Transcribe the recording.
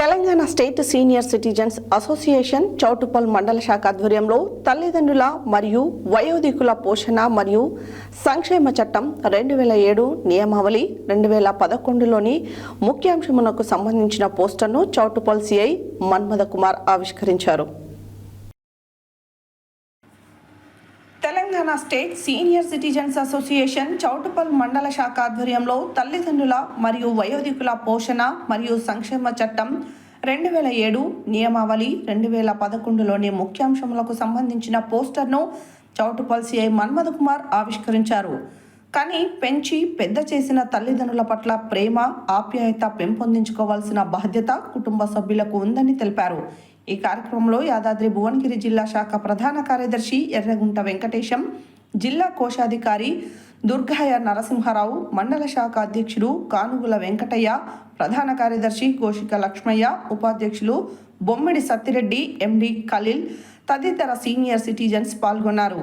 Telangana state senior citizens association Choutuppal mandal శాఖ ఆధ్వర్యంలో తల్లిదండ్రుల మరియు వయోధికుల పోషణ మరియు సంక్షేమ చట్టం రెండు వేల ఏడు నియమావళి రెండు వేల పదకొండులోని ముఖ్యాంశమునకు సంబంధించిన పోస్టర్ను చౌటుపల్ సిఐ మన్మథ కుమార్ ఆవిష్కరించారు. Telangana state senior citizens association Choutuppal mandal శాఖ ఆధ్వర్యంలో తల్లిదండ్రుల మరియు వయోధికుల పోషణ మరియు సంక్షేమ చట్టం రెండు వేల ఏడు నియమావళి రెండు వేల పదకొండులోని ముఖ్యాంశములకు సంబంధించిన పోస్టర్ను చౌటుపల్ సిఐ మన్మథ కుమార్ ఆవిష్కరించారు. కానీ పెంచి పెద్ద చేసిన తల్లిదండ్రుల పట్ల ప్రేమ ఆప్యాయత పెంపొందించుకోవాల్సిన బాధ్యత కుటుంబ సభ్యులకు ఉందని తెలిపారు. ఈ కార్యక్రమంలో యాదాద్రి భువనగిరి జిల్లా శాఖ ప్రధాన కార్యదర్శి ఎర్రగుంట వెంకటేశం జిల్లా కోశాధికారి దుర్గాయ నరసింహారావు మండల శాఖ అధ్యక్షుడు కానుగుల వెంకటయ్య ప్రధాన కార్యదర్శి కోశిక లక్ష్మయ్య ఉపాధ్యక్షులు బొమ్మిడి సత్తిరెడ్డి ఎండి ఖలీల్ తదితర సీనియర్ సిటిజన్స్ పాల్గొన్నారు.